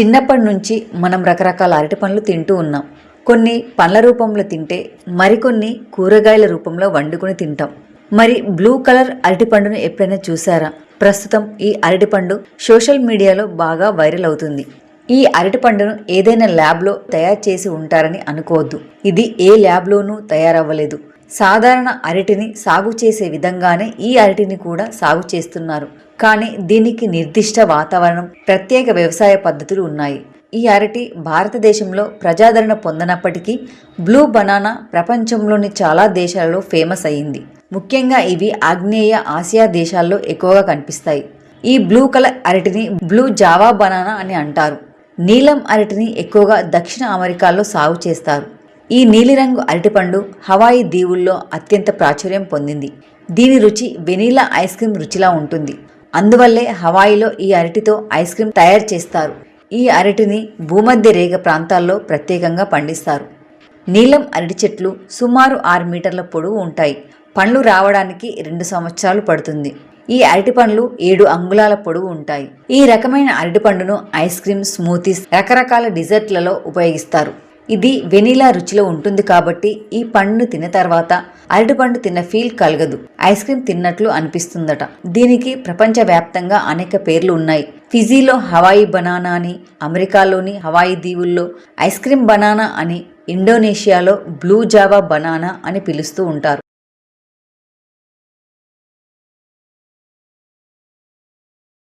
చిన్నప్పటి నుంచి మనం రకరకాల అరటి పండ్లు తింటూ ఉన్నాం. కొన్ని పండ్ల రూపంలో తింటే మరికొన్ని కూరగాయల రూపంలో వండుకొని తింటాం. మరి బ్లూ కలర్ అరటిపండును ఎప్పుడైనా చూసారా? ప్రస్తుతం ఈ అరటిపండు సోషల్ మీడియాలో బాగా వైరల్ అవుతుంది. ఈ అరటిపండును ఏదైనా ల్యాబ్లో తయారు చేసి ఉంటారని అనుకోవద్దు. ఇది ఏ ల్యాబ్లోనూ తయారవ్వలేదు. సాధారణ అరటిని సాగు చేసే విధంగానే ఈ అరటిని కూడా సాగు చేస్తున్నారు. కానీ దీనికి నిర్దిష్ట వాతావరణం ప్రత్యేక వ్యవసాయ పద్ధతులు ఉన్నాయి. ఈ అరటి భారతదేశంలో ప్రజాదరణ పొందనప్పటికీ బ్లూ బనానా ప్రపంచంలోని చాలా దేశాలలో ఫేమస్ అయ్యింది. ముఖ్యంగా ఇవి ఆగ్నేయ ఆసియా దేశాల్లో ఎక్కువగా కనిపిస్తాయి. ఈ బ్లూ కలర్ అరటిని బ్లూ జావా బనానా అని అంటారు. నీలం అరటిని ఎక్కువగా దక్షిణ అమెరికాలో సాగు చేస్తారు. ఈ నీలిరంగు అరటిపండు హవాయి దీవుల్లో అత్యంత ప్రాచుర్యం పొందింది. దీని రుచి వెనీలా ఐస్ క్రీమ్ రుచిలా ఉంటుంది. అందువల్లే హవాయిలో ఈ అరటితో ఐస్ క్రీమ్ తయారు చేస్తారు. ఈ అరటిని భూమధ్య రేగ ప్రాంతాల్లో ప్రత్యేకంగా పండిస్తారు. నీలం అరటి చెట్లు సుమారు ఆరు మీటర్ల పొడవు ఉంటాయి. పండ్లు రావడానికి రెండు సంవత్సరాలు పడుతుంది. ఈ అరటి పండ్లు ఏడు అంగుళాల పొడవు ఉంటాయి. ఈ రకమైన అరటి పండును ఐస్ క్రీమ్ స్మూతీస్ రకరకాల డిజర్ట్లలో ఉపయోగిస్తారు. ఇది వెనీలా రుచిలో ఉంటుంది కాబట్టి ఈ పండును తిన్న తర్వాత అరటిపండు తిన్న ఫీల్ కలగదు. ఐస్ క్రీమ్ తిన్నట్లు అనిపిస్తుందట. దీనికి ప్రపంచవ్యాప్తంగా అనేక పేర్లు ఉన్నాయి. ఫిజీలో హవాయి బనానా అని అమెరికాలోని హవాయి దీవుల్లో ఐస్ క్రీమ్ బనానా అని ఇండోనేషియాలో బ్లూ జావా బనానా అని పిలుస్తూ ఉంటారు.